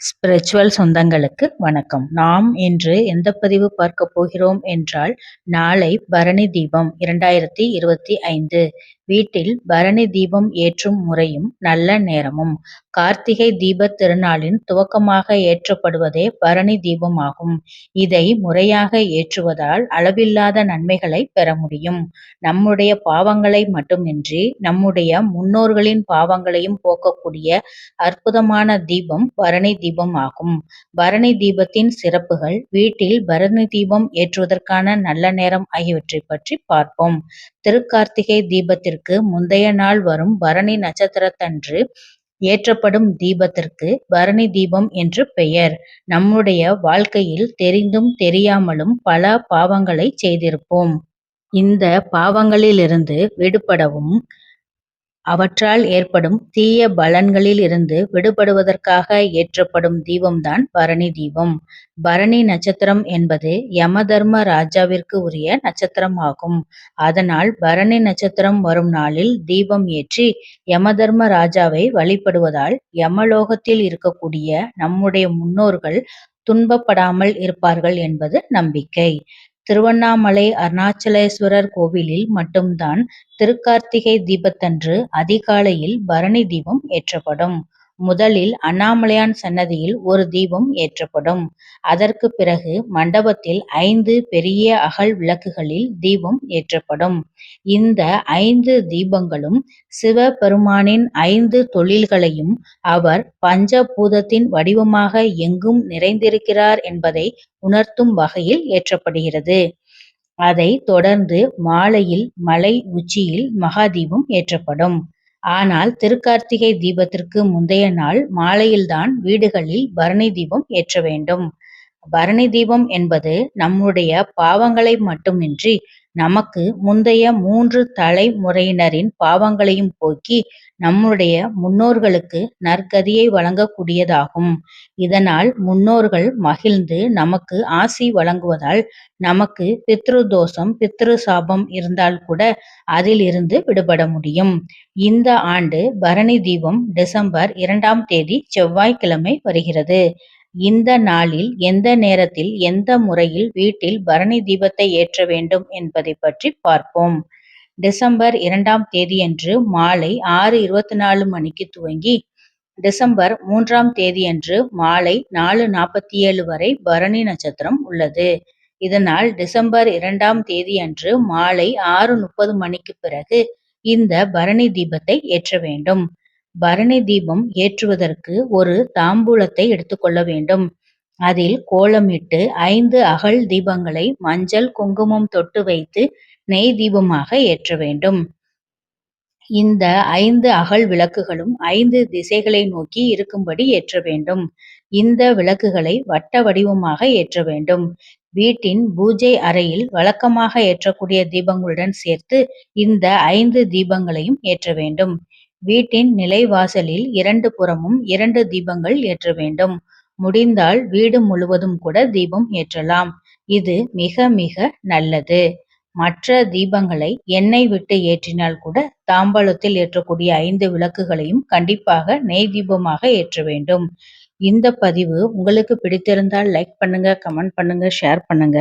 Spiritual சொந்தங்களுக்கு வணக்கம். நாம் இன்று எந்த பதிவு பார்க்க போகிறோம் என்றால் நாளை பரணி தீபம் இரண்டாயிரத்தி இருபத்தி ஐந்து. வீட்டில் பரணி தீபம் ஏற்றும் முறையும் நல்ல நேரமும். கார்த்திகை தீபத் திருநாளின் துவக்கமாக ஏற்றப்படுவதே பரணி தீபமாகும். இதை முறையாக ஏற்றுவதால் அளவில்லாத நன்மைகளை பெற முடியும். நம்முடைய பாவங்களை மட்டுமின்றி நம்முடைய முன்னோர்களின் பாவங்களையும் போக்கக்கூடிய அற்புதமான தீபம் பரணி தீபம் ஆகும் பரணி தீபத்தின் சிறப்புகள் வீட்டில் பரணி தீபம் ஏற்றுவதற்கான நல்ல நேரம் ஆகியவற்றை பற்றி பார்ப்போம். திருக்கார்த்திகை தீபத்திற்கு முந்தைய நாள் வரும் பரணி நட்சத்திரத்தன்று ஏற்றப்படும் தீபத்திற்கு பரணி தீபம் என்று பெயர். நம்முடைய வாழ்க்கையில் தெரிந்தும் தெரியாமலும் பல பாவங்களை செய்திருப்போம். இந்த பாவங்களிலிருந்து விடுபடவும் அவற்றால் ஏற்படும் தீய பலன்களில் இருந்து விடுபடுவதற்காக ஏற்றப்படும் தீபம்தான் பரணி தீபம். பரணி நட்சத்திரம் என்பது யமதர்ம ராஜாவிற்கு உரிய நட்சத்திரம் ஆகும் அதனால் பரணி நட்சத்திரம் வரும் நாளில் தீபம் ஏற்றி யமதர்ம ராஜாவை வழிபடுவதால் யமலோகத்தில் இருக்கக்கூடிய நம்முடைய முன்னோர்கள் துன்பப்படாமல் இருப்பார்கள் என்பது நம்பிக்கை. திருவண்ணாமலை அருணாச்சலேஸ்வரர் கோவிலில் மட்டும்தான் திருக்கார்த்திகை தீபத்தன்று அதிகாலையில் பரணி தீபம் ஏற்றப்படும். முதலில் அண்ணாமலையான் சன்னதியில் ஒரு தீபம் ஏற்றப்படும். அதற்கு பிறகு மண்டபத்தில் ஐந்து பெரிய அகல் விளக்குகளில் தீபம் ஏற்றப்படும். இந்த ஐந்து தீபங்களும் சிவபெருமானின் ஐந்து தொழில்களையும் அவர் பஞ்சபூதத்தின் வடிவமாக எங்கும் நிறைந்திருக்கிறார் என்பதை உணர்த்தும் வகையில் ஏற்றப்படுகிறது. அதை தொடர்ந்து மாலையில் மலை உச்சியில் மகாதீபம் ஏற்றப்படும். ஆனால் திருக்கார்த்திகை தீபத்திற்கு முந்தைய நாள் மாலையில்தான் வீடுகளில் பரணி தீபம் ஏற்ற வேண்டும். பரணி தீபம் என்பது நம்முடைய பாவங்களை மட்டுமின்றி நமக்கு முந்தைய மூன்று தலைமுறையினரின் பாவங்களையும் போக்கி நம்முடைய முன்னோர்களுக்கு நற்கதியை வழங்கக்கூடியதாகும். இதனால் முன்னோர்கள் மகிழ்ந்து நமக்கு ஆசி வழங்குவதால் நமக்கு பித்ரு தோஷம் பித்ரு சாபம் இருந்தால் கூட அதில் இருந்து விடுபட முடியும். இந்த ஆண்டு பரணி தீபம் டிசம்பர் இரண்டாம் தேதி செவ்வாய்க்கிழமை வருகிறது. இந்த நாளில் எந்த நேரத்தில் எந்த முறையில் வீட்டில் பரணி தீபத்தை ஏற்ற வேண்டும் என்பதை பற்றி பார்ப்போம். டிசம்பர் இரண்டாம் தேதியன்று மாலை ஆறு இருபத்தி நாலு மணிக்கு துவங்கி டிசம்பர் மூன்றாம் தேதியன்று மாலை நாலு நாற்பத்தி ஏழு வரை பரணி நட்சத்திரம் உள்ளது. இதனால் டிசம்பர் இரண்டாம் தேதியன்று மாலை ஆறு முப்பது மணிக்கு பிறகு இந்த பரணி தீபத்தை ஏற்ற வேண்டும். பரணி தீபம் ஏற்றுவதற்கு ஒரு தாம்பூலத்தை எடுத்துக்கொள்ள வேண்டும். அதில் கோலமிட்டு ஐந்து அகல் தீபங்களை மஞ்சள் குங்குமம் தொட்டு வைத்து நெய் தீபமாக ஏற்ற வேண்டும். இந்த ஐந்து அகல் விளக்குகளும் ஐந்து திசைகளை நோக்கி இருக்கும்படி ஏற்ற வேண்டும். இந்த விளக்குகளை வட்ட வடிவமாக ஏற்ற வேண்டும். வீட்டின் பூஜை அறையில் வழக்கமாக ஏற்றக்கூடிய தீபங்களுடன் சேர்த்து இந்த ஐந்து தீபங்களையும் ஏற்ற வேண்டும். வீட்டின் நிலைவாசலில் இரண்டு புறமும் இரண்டு தீபங்கள் ஏற்ற வேண்டும். முடிந்தால் வீடு முழுவதும் கூட தீபம் ஏற்றலாம். இது மிக மிக நல்லது. மற்ற தீபங்களை எண்ணெய் விட்டு ஏற்றினால் கூட தாம்பாளத்தில் ஏற்றக்கூடிய ஐந்து விளக்குகளையும் கண்டிப்பாக நெய் தீபமாக ஏற்ற வேண்டும். இந்த பதிவு உங்களுக்கு பிடித்திருந்தால் லைக் பண்ணுங்க கமெண்ட் பண்ணுங்க ஷேர் பண்ணுங்க.